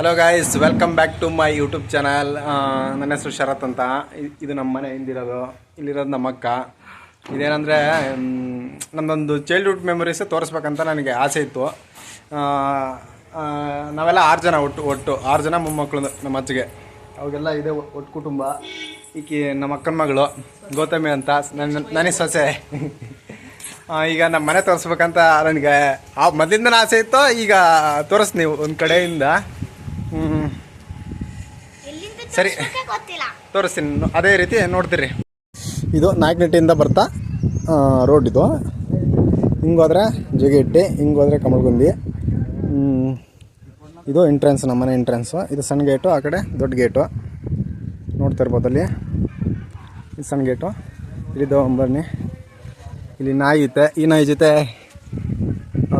Hello guys welcome back to my YouTube channel ನನ್ನ ಹೆಸರು ಶರತ್ ಅಂತ. ಇದು ನಮ್ಮ ಮನೆ ಹಿಂದಿರೋದು. ಇಲ್ಲಿರೋದು ನಮ್ಮ ಅಕ್ಕ. ಇದೇನಂದರೆ ನಮ್ಮದೊಂದು ಚೈಲ್ಡ್ಹುಡ್ ಮೆಮೊರೀಸ್ ತೋರಿಸ್ಬೇಕಂತ ನನಗೆ ಆಸೆ ಇತ್ತು. ನಾವೆಲ್ಲ ಆರು ಜನ ಒಟ್ಟು ಒಟ್ಟು, ಆರು ಜನ ಮೊಮ್ಮಕ್ಕಳು ನಮ್ಮ ಅಜ್ಜಿಗೆ. ಅವಾಗೆಲ್ಲ ಇದೆ ಒಟ್ಟು ಕುಟುಂಬ. ಈಕೆ ನಮ್ಮ ಅಕ್ಕನ ಮಗಳು, ಗೌತಮಿ ಅಂತ. ನನ್ನ ನನಗೆ ಸೊಸೆ. ಈಗ ನಮ್ಮ ಮನೆ ತೋರಿಸ್ಬೇಕಂತ ನನಗೆ ಆ ಮೊದಲಿಂದ ಆಸೆ ಇತ್ತು. ಈಗ ತೋರಿಸ್ ಒಂದು ಕಡೆಯಿಂದ. ಹ್ಮ್. ಎಲ್ಲಿಂದ ಸರಿ. ತೋರಿಸ್ತೀನಿ. ಅದೇ ರೀತಿ ನೋಡ್ತೀರಿ. ಇದು ನಾಯಕನಟ್ಟಿಯಿಂದ ಬರ್ತಾ ರೋಡ್ ಇದು. ಹಿಂಗೋದ್ರೆ ಜಗಿಟ್ಟಿ ಹಿಂಗೋದ್ರೆ ಕಮಲ್ಗುಂದಿ. ಇದು ಎಂಟ್ರೆನ್ಸ್ ನಮ್ಮ ಮನೆ ಎಂಟ್ರೆನ್ಸು ಇದು ಸಣ್ಣ ಗೇಟು ಆ ಕಡೆ ದೊಡ್ಡ ಗೇಟು ನೋಡ್ತಾ ಇರ್ಬೋದು ಅಲ್ಲಿ. ಇದು ಸಣ್ಣ ಗೇಟು ಇಲ್ಲಿದ್ದು ಬನ್ನಿ. ಇಲ್ಲಿ ನಾಯಿ ಐತೆ. ಈ ನಾಯಿ ಜೊತೆ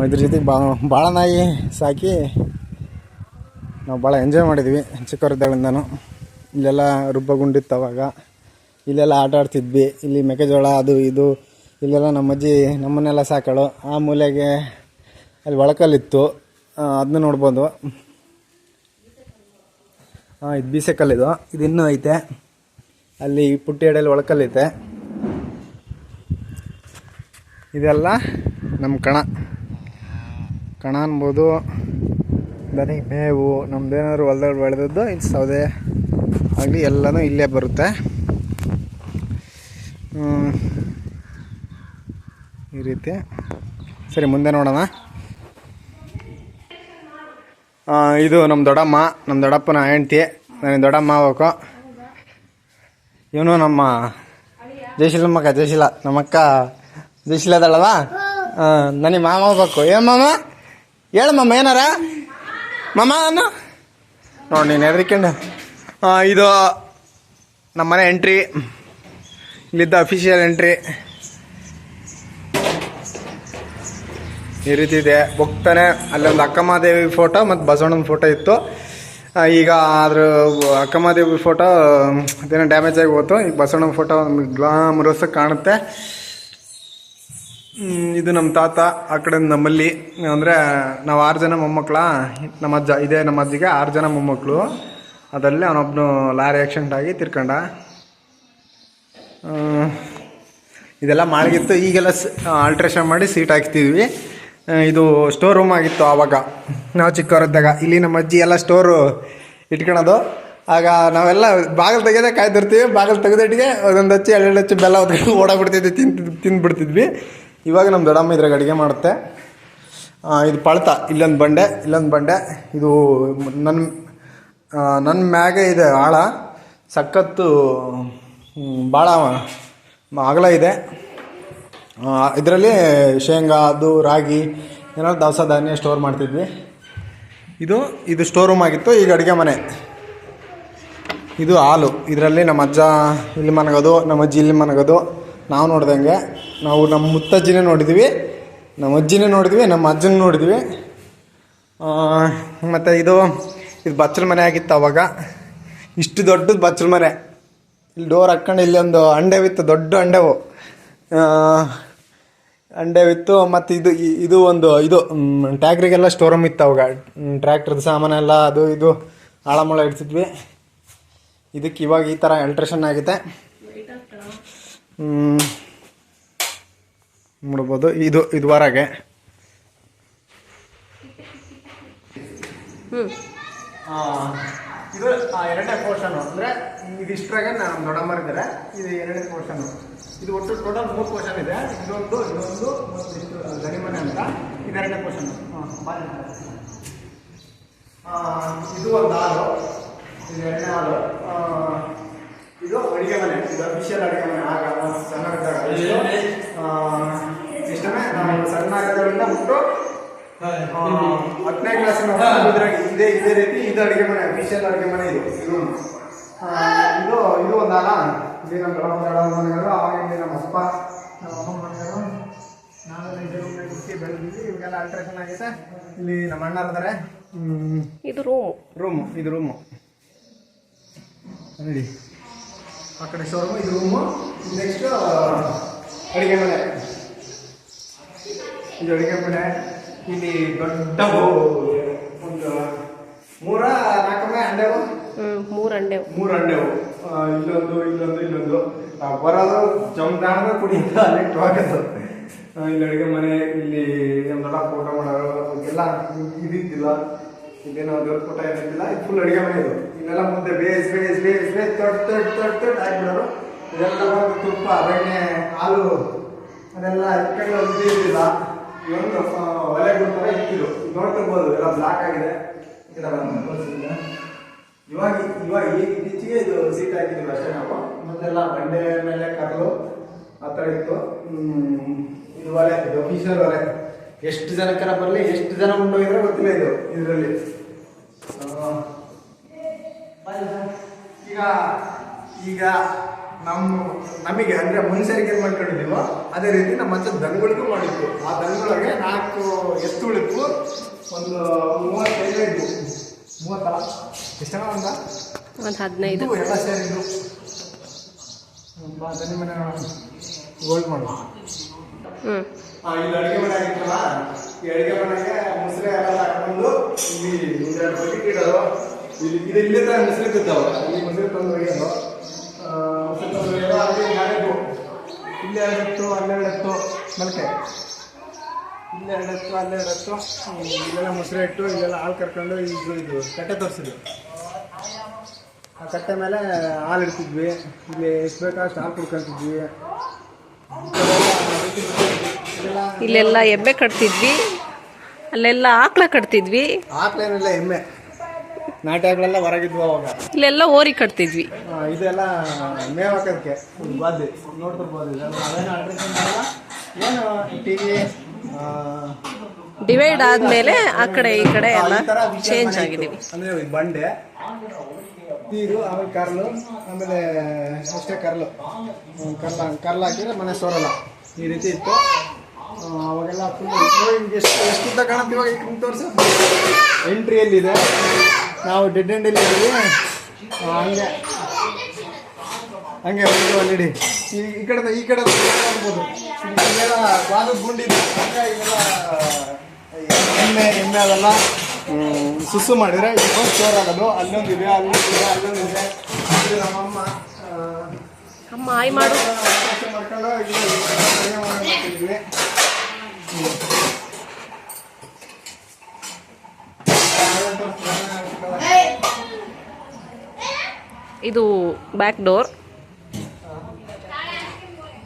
ಇದ್ರ ಜೊತೆ ಬಾ ಭಾಳ ನಾಯಿ ಸಾಕಿ ನಾವು ಭಾಳ ಎಂಜಾಯ್ ಮಾಡಿದ್ವಿ ಚಿಕ್ಕವರಿದ್ದಾಗಿಂದನೂ ಇಲ್ಲೆಲ್ಲ ರುಬ್ಬಗುಂಡಿತ್ತು ಅವಾಗ. ಇಲ್ಲೆಲ್ಲ ಆಟ ಆಡ್ತಿದ್ವಿ. ಇಲ್ಲಿ ಮೆಕ್ಕೆಜೋಳ ಅದು ಇದು. ಇಲ್ಲೆಲ್ಲ ನಮ್ಮಜ್ಜಿ ನಮ್ಮನ್ನೆಲ್ಲ ಸಾಕಳು. ಆ ಮೂಲೆಗೆ ಅಲ್ಲಿ ಒಳಕಲ್ಲಿತ್ತು. ಅದನ್ನ ನೋಡ್ಬೋದು. ಹಾಂ ಇದು ಬೀಸೆಕಲ್ಲಿದು. ಇದು ಇನ್ನೂ ಐತೆ. ಅಲ್ಲಿ ಪುಟ್ಟಿ ಎಡೆಯಲ್ಲಿ ಒಳಕಲ್ಲೈತೆ. ಇದೆಲ್ಲ ನಮ್ಮ ಕಣ. ಕಣ ಅನ್ಬೋದು. ದನಿಗೆ ಮೇವು, ನಮ್ದೇನಾದ್ರು ಹೊಲ್ದಲ್ಲಿ ಬೆಳೆದದ್ದು ಇದು ಸೌದೆ ಆಗಲಿ ಎಲ್ಲನೂ ಇಲ್ಲೇ ಬರುತ್ತೆ. ಈ ರೀತಿ. ಸರಿ, ಮುಂದೆ ನೋಡೋಣ. ಇದು ನಮ್ಮ ದೊಡ್ಡಮ್ಮ ನಮ್ಮ ದೊಡ್ಡಪ್ಪನ ಹೆಂಡ್ತಿ ನನಗೆ ದೊಡ್ಡಮ್ಮ ಆಗ್ಬೇಕು ಇವನು ನಮ್ಮ ಜಯಶೀಲ ಮಕ್ಕ ಜಯಶೀಲ, ನಮ್ಮಕ್ಕ ಜಯಶೀಲ ಅದಳವ ನನಗೆ ಮಾಮ ಹೋಗ್ಬೇಕು ಏನು ಮಾಮ? ಹೇಳು ಏನಾರ? ಮಾಮ ಅನ್ನ ನೋಡಿ ನೀನು ಹೆದರಿಕೊಂಡು ಇದು ನಮ್ಮನೆ ಎಂಟ್ರಿ ಇಲ್ಲಿದ್ದ ಅಫಿಷಿಯಲ್ ಎಂಟ್ರಿ ಈ ರೀತಿ ಇದೆ. ಹೋಗ್ತಾನೆ. ಅಲ್ಲೊಂದು ಅಕ್ಕಮಹಾದೇವಿ ಫೋಟೋ ಮತ್ತು ಬಸವಣ್ಣನ ಫೋಟೋ ಇತ್ತು. ಈಗ ಅದ್ರ ಅಕ್ಕಮಹಾದೇವಿ ಫೋಟೋ ಅದೇನೋ ಡ್ಯಾಮೇಜ್ ಆಗಿ ಹೋಯ್ತು ಈಗ ಬಸವಣ್ಣನ ಫೋಟೋ ಗ್ಲಾಮರಸ್ ಕಾಣುತ್ತೆ. ಹ್ಮ್, ಇದು ನಮ್ಮ ತಾತ, ಆ ಕಡೆ ನಮ್ಮಲ್ಲಿ, ಅಂದರೆ ನಾವು ಆರು ಜನ ಮೊಮ್ಮಕ್ಕಳ ನಮ್ಮ ಅಜ್ಜ, ಇದೇ ನಮ್ಮ ಅಜ್ಜಿಗೆ ಆರು ಜನ ಮೊಮ್ಮಕ್ಕಳು ಅದರಲ್ಲಿ ಅವನೊಬ್ಬನು ಲಾರಿ ಆಕ್ಸಿಡೆಂಟ್ ಆಗಿ ತಿರ್ಕೊಂಡ. ಇದೆಲ್ಲ ಮಾಳಿಗಿತ್ತು, ಈಗೆಲ್ಲ ಆಲ್ಟ್ರೇಷನ್ ಮಾಡಿ ಸೀಟ್ ಹಾಕ್ತಿದ್ವಿ. ಇದು ಸ್ಟೋರ್ ರೂಮ್ ಆಗಿತ್ತು ಆವಾಗ. ನಾವು ಚಿಕ್ಕವರಿದ್ದಾಗ, ಇಲ್ಲಿ ನಮ್ಮ ಅಜ್ಜಿ ಎಲ್ಲ ಸ್ಟೋರು ಇಟ್ಕೊಳೋದು ಆಗ ನಾವೆಲ್ಲ ಬಾಗಿಲು ತೆಗೆದೇ ಕಾಯ್ದಿರ್ತೀವಿ, ಬಾಗಿಲು ತೆಗೆದಿಟ್ಟಿಗೆ ಒಂದೊಂದು ಹಚ್ಚಿ ಎರಡೆರಡು ಹಚ್ಚಿ ಬೆಲ್ಲ ಓಡಾಗ್ಬಿಡ್ತಿದ್ವಿ ತಿಂದು, ತಿಂದ್ಬಿಡ್ತಿದ್ವಿ. ಇವಾಗ ನಮ್ಮ ದೊಡ್ಡಮ್ಮ ಇದ್ರಾಗ ಅಡುಗೆ ಮಾಡುತ್ತೆ. ಇದು ಪಳ್ತ, ಇಲ್ಲೊಂದು ಬಂಡೆ ಇಲ್ಲೊಂದು ಬಂಡೆ. ಇದು ನನ್ನ ನನ್ನ ಮ್ಯಾಗೆ ಇದೆ ಆಳ. ಸಖತ್ತು ಭಾಳ ಅಗಲ ಇದೆ. ಇದರಲ್ಲಿ ಶೇಂಗಾ, ಅದು, ರಾಗಿ, ಏನಾದ್ರು ದವಸ ಧಾನ್ಯ ಸ್ಟೋರ್ ಮಾಡ್ತಿದ್ವಿ. ಇದು ಇದು ಸ್ಟೋರ್ ರೂಮ್ ಆಗಿತ್ತು, ಈಗ ಅಡುಗೆ ಮನೆ. ಇದು ಹಾಲು. ಇದರಲ್ಲಿ ನಮ್ಮ ಅಜ್ಜ, ಇಲ್ಲಿ ಮನಗೋದು, ನಮ್ಮ ಅಜ್ಜಿ ಇಲ್ಲಿ ಮನಗೋದು. ನಾವು ನೋಡ್ದಂಗೆ ನಾವು ನಮ್ಮ ಮುತ್ತಜ್ಜಿನೇ ನೋಡಿದ್ವಿ, ನಮ್ಮ ಅಜ್ಜಿನೇ ನೋಡಿದ್ವಿ, ನಮ್ಮ ಅಜ್ಜನ ನೋಡಿದ್ವಿ. ಮತ್ತು ಇದು ಇದು ಬಚ್ಚಲ ಮನೆ ಆಗಿತ್ತು ಅವಾಗ. ಇಷ್ಟು ದೊಡ್ಡದು ಬಚ್ಚಲ ಮನೆ. ಇಲ್ಲಿ ಡೋರ್ ಹಾಕ್ಕೊಂಡು ಇಲ್ಲಿ ಒಂದು ಅಂಡೆವಿತ್ತು ದೊಡ್ಡ ಅಂಡೆವು. ಅಂಡೆವಿತ್ತು ಮತ್ತು ಇದು ಇದು ಒಂದು, ಇದು ಟ್ಯಾಕ್ರಿಗೆಲ್ಲ ಸ್ಟೋರೂಮ್ ರೂಮ್ ಇತ್ತು ಅವಾಗ. ಟ್ರ್ಯಾಕ್ಟ್ರದ್ದು ಸಾಮಾನೆಲ್ಲ ಅದು, ಇದು, ಆಳಮೂಳ ಇಡ್ತಿದ್ವಿ. ಇದಕ್ಕೆ ಇವಾಗ ಈ ಥರ ಎಲ್ಟ್ರೇಷನ್ ಆಗಿದೆ. ನೋಡ್ಬೋದು. ಇದು ಇದು ಹೊರಗೆ. ಆ, ಇದು ಆ, ಎರಡನೇ ಪೋರ್ಷನ್ ಅಂದ್ರೆ ಇದಿಷ್ಟ್ರಾಗ ನಮ್ಮ ದೊಡ್ಡಮ್ಮರಿದ್ದಾರೆ ಇದು ಎರಡನೇ ಪೋರ್ಷನ್ ಇದು ಒಟ್ಟು ಟೋಟಲ್ ಮೂರು ಪೋರ್ಷನ್ ಇದೆ. ಇದೊಂದು ಇದೊಂದು ಮತ್ತು ಇಷ್ಟು ಗಣಿಮನೆ ಅಂತ. ಇದು ಎರಡನೇ ಪೋರ್ಷನ್ ಇದು ಒಂದು ಹಾಲು. ಇದು ಎರಡನೇ ಹಾಲು. ಆ, ಇದು ಅಡಿಗೆ ಮನೆ. ಇದು ಅಫಿಷಿಯಲ್ ಅಡಿಗೆ ಮನೆ. ಆಗ ನಾವು ಇಷ್ಟನೇ ನಾವು ಸಣ್ಣ ಆಗಿದ್ದರಿಂದ ಬಿಟ್ಟು ಹತ್ತನೇ ಕ್ಲಾಸಿನ ಇದ್ರಾಗ ಇದೇ ಇದೇ ರೀತಿ ಇದು ಅಡುಗೆ ಮನೆ ಅಫಿಷಿಯಲ್ ಅಡುಗೆ ಮನೆ ಇದು ಇದು. ಇದು ಇದು ಒಂದು ಅಲ್ಲ ಇಲ್ಲಿ ನಮ್ಮ ಗಡಮ ಗಡಮ ಮನೆಗಳು ಆವಾಗ ಇಲ್ಲಿ ನಮ್ಮ ಅಪ್ಪ ನಮ್ಮ ಅಮ್ಮ ಮನೆಗಳು ನಾವೆಲ್ಲ ಇದೇ ರೂಮ್ನಾಗ ಹುಟ್ಟಿ ಬೆಳೆದಿದ್ವಿ ಇವಾಗೆಲ್ಲ ಅಲ್ಟ್ರೇಷನ್ ಇಲ್ಲಿ ನಮ್ಮ ಅಣ್ಣ ಇರ್ತಾರೆ ಇದು ರೂಮ್ ರೂಮು ಇದು ರೂಮು ನೋಡಿ. ಆ ಕಡೆ ಶೋರೂಮು ಇದು ರೂಮು ನೆಕ್ಸ್ಟ್ ಅಡುಗೆ ಮನೆ. ಇದು ಅಡುಗೆ ಮನೆ. ಇಲ್ಲಿ ದೊಡ್ಡ ಒಂದು ಮೂರ ಅಂಡೆವು? ಹ್ಞೂ ಮೂರು ಅಂಡೆವು. ಮೂರು ಅಂಡೆವು. ಇನ್ನೊಂದು ಇಲ್ಲೊಂದು ಇಲ್ಲೊಂದು ಇಲ್ಲೊಂದು. ಬರೋದು ಜಮ್ದಾಣ ಕುಡಿಯಿಂದ ಅಲ್ಲಿ ಹೋಗೋದು ಇಲ್ಲಿ ಅಡುಗೆ ಮನೆ ಇಲ್ಲಿ ಒಂದು ದೊಡ್ಡ ಫೋಟೋ ಮಾಡೋರು ಎಲ್ಲ ಇದಿದ್ದಿಲ್ಲ. ಇದೇನೋ ದೊಡ್ಡ ಫೋಟೋ ಏನಿದ್ದಿಲ್ಲ. ಇದು ಫುಲ್ ಅಡುಗೆ ಮನೆ ಇದು. ಇನ್ನೆಲ್ಲ ಮುಂದೆ ಬೇಸ್ ಬೇಸ್ ಬೇಸ್ ಬೇಸ್ ತಟ್ ತಟ್ ತೊಟ್ ತೊಟ್ ಹಾಕ್ಬಿಡೋರು. ಇದೆಲ್ಲ ಬಂದು ತುಪ್ಪ, ಬೆಣ್ಣೆ, ಹಾಲು, ಅದೆಲ್ಲ ಇಟ್ಕೊಂಡು ಇದ್ದಿಲ್ಲ ಇವೊಂದು ಒಲೆ ಥರ ಇಟ್ಟಿದ್ರು. ನೋಡ್ತಿರ್ಬೋದು ಎಲ್ಲ ಬ್ಲಾಕ್ ಆಗಿದೆ. ಕಡೆ ಬಂದು. ಇವಾಗ ಇವಾಗ ಈಗ ಇತ್ತೀಚೆಗೆ ಇದು ಸೀಟ್ ಹಾಕಿದ್ವಿ ಅಷ್ಟೇ ನಾವು. ಮತ್ತೆಲ್ಲ ಬಂಡೆ ಮೇಲೆ ಕರಲು ಆ ಥರ ಇತ್ತು. ಇದು ಒಲೆ ಇದು ಒಲೆ. ಎಷ್ಟು ಜನಕ್ಕರ ಬರಲಿ, ಎಷ್ಟು ಜನ ಉಂಡೋಗಿದ್ರೆ ಗೊತ್ತಿಲ್ಲ ಇದು, ಇದರಲ್ಲಿ. ಈಗ ಈಗ ನಮ್ಮ ನಮಗೆ ಅಂದರೆ ಮನುಷ್ಯರಿಗೆ ಏನು ಮಾಡ್ಕೊಂಡಿದ್ದೀವೋ ಅದೇ ರೀತಿ ನಮ್ಮ ಹತ್ರ ದನಗಳಿಗೂ ಮಾಡಿದ್ವು. ಆ ದನಗಳಿಗೆ ನಾಲ್ಕು ಎತ್ತುಗಳಿತ್ತು ಒಂದು ಮೂವತ್ತೈದು ಇದ್ವು. ಮೂವತ್ತಲ್ಲ? ಎಷ್ಟು ಜನ ಒಂದ? ಒಂದು ಹದಿನೈದು. ಎಲ್ಲ ಸೇರಿದ್ರು ಬಾ ದನಿ ಮನೆ ಗೋಲ್ಡ್ ಮಾಡುವ ಇಲ್ಲಿ ಅಡುಗೆ ಮನೆ ಆಗಿತ್ತಲ್ಲ? ಈ ಅಡುಗೆ ಮನೆಗೆ ಮುಸ್ರೆ ಎಲ್ಲ ಹಾಕೊಂಡು ಇಲ್ಲಿ ಒಂದೆರಡು ಬಕೆಟ್ ಇಡೋದು. ಇಲ್ಲಿ ಇದು ಇಲ್ಲಿಂದ ಮುಸ್ರೆ ಬಿದ್ದಾವ ಇಲ್ಲಿ ಮುಸ್ರೆ ತಂದು ಒಯ್ಯೋದು. ಇಲ್ಲಿ ಎರಡತ್ತು ಹನ್ನೆರಡತ್ತು ಮಲ್ಕೆ. ಇಲ್ಲೇ ಎರಡತ್ತು ಅಲ್ಲೇ ಎರಡತ್ತು ಇಲ್ಲೆಲ್ಲ ಮೊಸರೆ ಇಟ್ಟು ಇಲ್ಲೆಲ್ಲ ಹಾಲು ಕರ್ಕೊಂಡು ಇದು ಇದು ಕಟ್ಟೆ ತೋರಿಸಿದ್ವಿ. ಆ ಕಟ್ಟೆ ಮೇಲೆ ಹಾಲು ಇಡ್ತಿದ್ವಿ. ಇಲ್ಲಿ ಎಷ್ಟು ಬೇಕಾದಷ್ಟು ಹಾಲು ಕುಡ್ಕೊಂತಿದ್ವಿ. ಇಲ್ಲೆಲ್ಲ ಎಮ್ಮೆ ಕಟ್ತಿದ್ವಿ. ಅಲ್ಲೆಲ್ಲ ಆಕ್ಳ ಕಟ್ತಿದ್ವಿ. ಆಕಳೇನಿಲ್ಲ ಎಮ್ಮೆ. ನಾಟ್ಯಗಳೆಲ್ಲ ಹೊರಗಿದ್ವು ಅವಾಗ. ಇಲ್ಲೆಲ್ಲ ಓರಿ ಕಟ್ತಿದ್ವಿ. ಇದೆಲ್ಲ ಮೇವ್ ಹಾಕೋದಕ್ಕೆ ಬಾದ್ಲಿ ನೋಡ್ತಿರ್ಬೋದು ಇದೆಲ್ಲ ಅವೇನು ಅಲ್ಟ್ರೇಷನ್ ಮಾಡಲ್ಲ ಏನು ಟಿ ವಿ ಡಿವೈಡ್ ಆದ್ಮೇಲೆ ಆ ಕಡೆ ಈ ಕಡೆ ಎಲ್ಲ ಚೇಂಜ್ ಆಗಿದ್ದೀವಿ ಅಂದ್ರೆ ಬಂಡೆ ನೀರು ಆಮೇಲೆ ಕರ್ಲು ಆಮೇಲೆ ಅಷ್ಟೇ ಕರ್ಲು. ಕರ್ಲ ಕರ್ಲು ಹಾಕಿದ್ರೆ ಮನೆ ಸೋರಲ್ಲ. ಈ ರೀತಿ ಇತ್ತು. ಅವಾಗೆಲ್ಲ ಫುಲ್ ಎಷ್ಟು ಎಷ್ಟಿದ್ದ ಕಾಣುತ್ತೆ ಇವಾಗ ಈಗ ತೋರಿಸ? ಎಂಟ್ರಿಯಲ್ಲಿದೆ ನಾವು ಡೆಡ್ ಎಂಡಲ್ಲಿ ಇದ್ದೀವಿ. ಹಂಗೆ. ಹಂಗೆ ಒಂದು ಅಲ್ಲಿಡಿ ಈ ಈ ಕಡೆ ಈ ಕಡೆ ನೋಡ್ಬೋದು ಇಲ್ಲೆಲ್ಲ ವಾದದ ಇವೆಲ್ಲ ಎಮ್ಮೆ ಎಮ್ಮೆ ಅದೆಲ್ಲ ಸುಸ್ಸು ಮಾಡಿದರೆ ಇದೊಂದು ಸ್ಟೋರ್ ಆಗೋದು. ಅಲ್ಲೊಂದು ಇದೆ ಅಲ್ಲೊಂದಿದೆ. ಇದು ನಮ್ಮಮ್ಮ ಇದೆ ಅಮ್ಮ ಆಯ್ ಮಾಡು. ಮಾಡ್ಕೊಂಡು. ಇದು ಬ್ಯಾಕ್ ಡೋರ್ ಇದು ಆ, ಇಂದ್ಲು ಇಂದ್ಲು ದನಿ ಮನೆ ಹಾಂ ಫುಲ್ಲು ಇದೆಲ್ಲ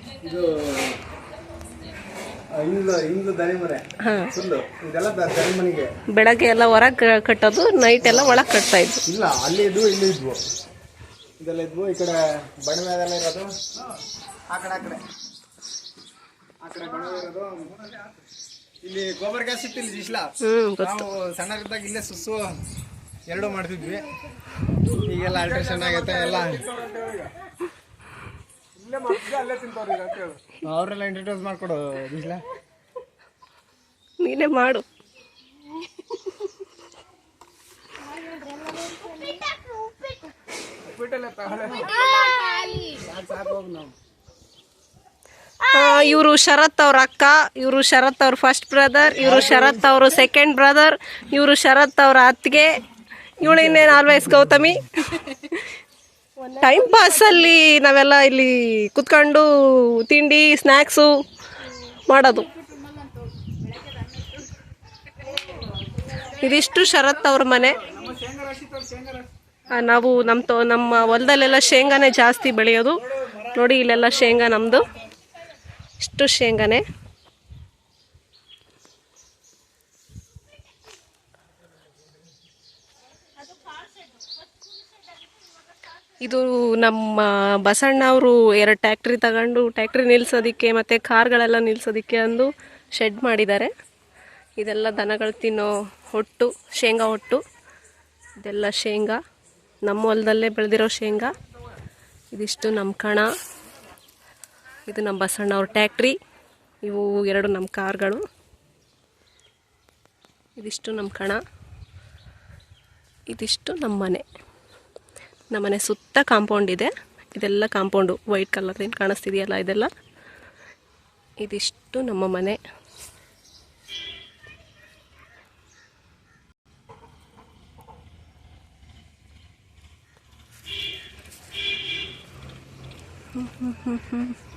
ದ- ದನಿ ಮನೆಗೆ. ಬೆಳಗ್ಗೆ ಎಲ್ಲ ಹೊರಗೆ ಕಟ್ಟೋದು ನೈಟ್ ಎಲ್ಲ ಒಳಗೆ ಕಟ್ತಾ ಇದ್ವು. ಇಲ್ಲ ಅಲ್ಲಿ ಇದ್ವು ಇಲ್ಲಿ ಇದ್ವು. ಇದೆಲ್ಲ ಇದ್ವು ಈ ಕಡೆ ಬಣ್ಣ ಇರೋದು. ಆ ಕಡೆ ಆ ಕಡೆ. ಆ ಕಡೆ ಬಣ್ಣ ಇರೋದು. ಇಲ್ಲಿ ಗೋಬರ್ ಗ್ಯಾಸ್ ಇತ್ತು ಇಲ್ಲಿ ಜಿಸ್ಲಾ. ಹ್ಞೂ ನಾವು ಸಣ್ಣರಿದ್ದಾಗ ಇಲ್ಲೇ ಸುಸ್ಸು ಎರಡು ಮಾಡ್ತಿದ್ವಿ. ಈಗೆಲ್ಲ ಆಲ್ಟ್ರೇಷನ್ ಆಗೈತೆ ಎಲ್ಲ. ಅವರೆಲ್ಲ ಇಂಟ್ರಡ್ಯೂಸ್ ಮಾಡ್ಕೊಡು ಜಿಸ್ಲಾ ನೀನೇ ಮಾಡು. ಇವರು ಶರತ್ ಅವ್ರ ಅಕ್ಕ ಇವರು ಶರತ್ ಅವ್ರ ಫಸ್ಟ್ ಬ್ರದರ್ ಇವರು ಶರತ್ ಅವರು ಸೆಕೆಂಡ್ ಬ್ರದರ್ ಇವರು ಶರತ್ ಅವ್ರ ಅತ್ತಿಗೆ ಇವಳು ಇನ್ನೇನು ಆಲ್ವೇಸ್ ಗೌತಮಿ. ಟೈಮ್ ಪಾಸಲ್ಲಿ ನಾವೆಲ್ಲ ಇಲ್ಲಿ ಕುತ್ಕೊಂಡು ತಿಂಡಿ ಸ್ನ್ಯಾಕ್ಸು ಮಾಡೋದು. ಇದಿಷ್ಟು ಶರತ್ ಅವ್ರ ಮನೆ. ನಾವು ನಮ್ಮ ತೋ, ನಮ್ಮ ಹೊಲದಲ್ಲೆಲ್ಲ ಶೇಂಗಾನೇ ಜಾಸ್ತಿ ಬೆಳೆಯೋದು. ನೋಡಿ ಇಲ್ಲೆಲ್ಲ ಶೇಂಗಾ ನಮ್ಮದು ಇಷ್ಟು ಶೇಂಗಾನೆ. ಇದು ನಮ್ಮ ಬಸಣ್ಣ ಅವರು ಎರಡು ಟ್ಯಾಕ್ಟ್ರಿ ತಗೊಂಡು ಟ್ಯಾಕ್ಟ್ರಿ ನಿಲ್ಸೋದಕ್ಕೆ ಮತ್ತು ಕಾರ್ಗಳೆಲ್ಲ ನಿಲ್ಸೋದಕ್ಕೆ ಅಂದು ಶೆಡ್ ಮಾಡಿದ್ದಾರೆ. ಇದೆಲ್ಲ ದನಗಳು ತಿನ್ನೋ ಹೊಟ್ಟು, ಶೇಂಗಾ ಹೊಟ್ಟು. ಇದೆಲ್ಲ ಶೇಂಗಾ. ನಮ್ಮ ಹೊಲದಲ್ಲೇ ಬೆಳೆದಿರೋ ಶೇಂಗಾ. ಇದಿಷ್ಟು ನಮ್ಮ ಕಣ. ಇದು ನಮ್ಮ ಬಸಣ್ಣ ಅವ್ರ ಟ್ಯಾಕ್ಟ್ರಿ. ಇವು ಎರಡು ನಮ್ಮ ಕಾರ್ಗಳು. ಇದಿಷ್ಟು ನಮ್ಮ ಕಣ. ಇದಿಷ್ಟು ನಮ್ಮ ಮನೆ. ನಮ್ಮನೆ ಸುತ್ತ ಕಾಂಪೌಂಡ್ ಇದೆ. ಇದೆಲ್ಲ ಕಾಂಪೌಂಡು ವೈಟ್ ಕಲರ್ ಏನು ಕಾಣಿಸ್ತಿದೆಯಲ್ಲ ಇದೆಲ್ಲ. ಇದಿಷ್ಟು ನಮ್ಮ ಮನೆ. ಹ್ಞೂ ಹ್ಞೂ ಹ್ಞೂ ಹ್ಞೂ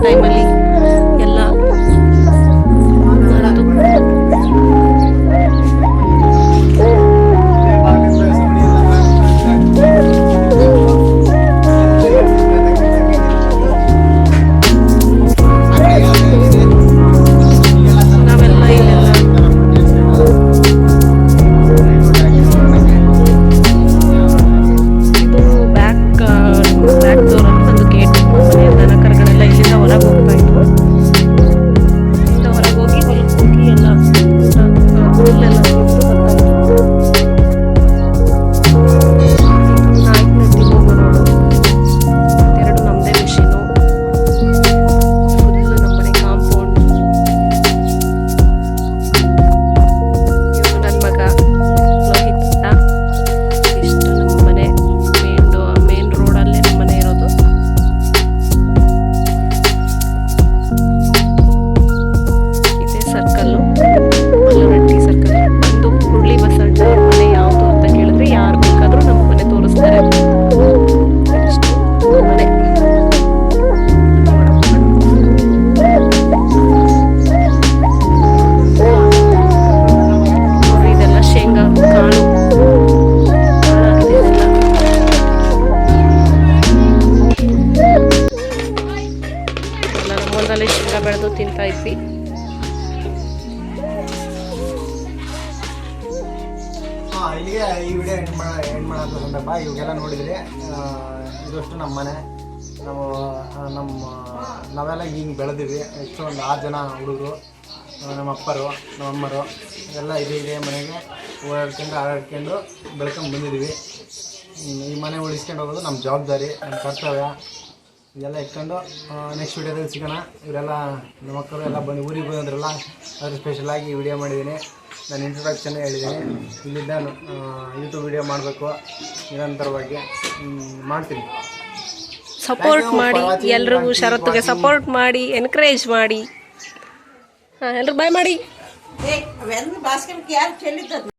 ಟೈಮಲ್ಲಿ ಇಲ್ಲಿಗೆ ಈ ವಿಡಿಯೋ ಎಂಡ್ ಮಾಡ ಎಂಡ್ ಮಾಡೋದು ಸಂದರ್ಭ. ಇವಾಗೆಲ್ಲ ನೋಡಿದ್ರಿ ಇದಷ್ಟು ನಮ್ಮ ಮನೆ. ನಾವು ನಮ್ಮ, ನಾವೆಲ್ಲ ಹಿಂಗೆ ಬೆಳೆದಿವಿ. ಹೆಚ್ಚು ಒಂದು ಆರು ಜನ ಹುಡುಗರು ನಮ್ಮ ಅಪ್ಪರು, ನಮ್ಮ ಅಮ್ಮರು, ಎಲ್ಲ ಇದೆ ಇದೆ ಮನೆಗೆ ಓಡಾಡ್ಕೊಂಡು ಆಡಾಡ್ಕೊಂಡು ಬೆಳ್ಕೊಂಡು ಬಂದಿದ್ದೀವಿ ಈ ಮನೆ ಉಳಿಸ್ಕೊಂಡು ಹೋಗೋದು ನಮ್ಮ ಜವಾಬ್ದಾರಿ, ನಮ್ಮ ಕರ್ತವ್ಯ. ಇದೆಲ್ಲ ಇಟ್ಕೊಂಡು ನೆಕ್ಸ್ಟ್ ವಿಡಿಯೋದಲ್ಲಿ ಸಿಗೋಣ. ಇವರೆಲ್ಲ ನಮ್ಮ ಮಕ್ಕಳು ಎಲ್ಲ ಬಂದು ಊರಿಗೆ ಬಂದ್ರಲ್ಲ ಅದ್ರ ಸ್ಪೆಷಲಾಗಿ ವಿಡಿಯೋ ಮಾಡಿದ್ದೀನಿ. ನಾನು ಇಂಟ್ರೊಡಕ್ಷನ್ ಹೇಳಿದ್ದೀನಿ. ಇಲ್ಲಿದ್ದ ಯೂಟ್ಯೂಬ್ ವಿಡಿಯೋ ಮಾಡಬೇಕು. ನಿರಂತರವಾಗಿ ಮಾಡ್ತೀನಿ. ಸಪೋರ್ಟ್ ಮಾಡಿ. ಎಲ್ರಿಗೂ for ಸಪೋರ್ಟ್ ಮಾಡಿ ಎನ್ಕರೇಜ್ ಮಾಡಿ. ಹಾಂ ಎಲ್ರು ಬಾಯ್ ಮಾಡಿ.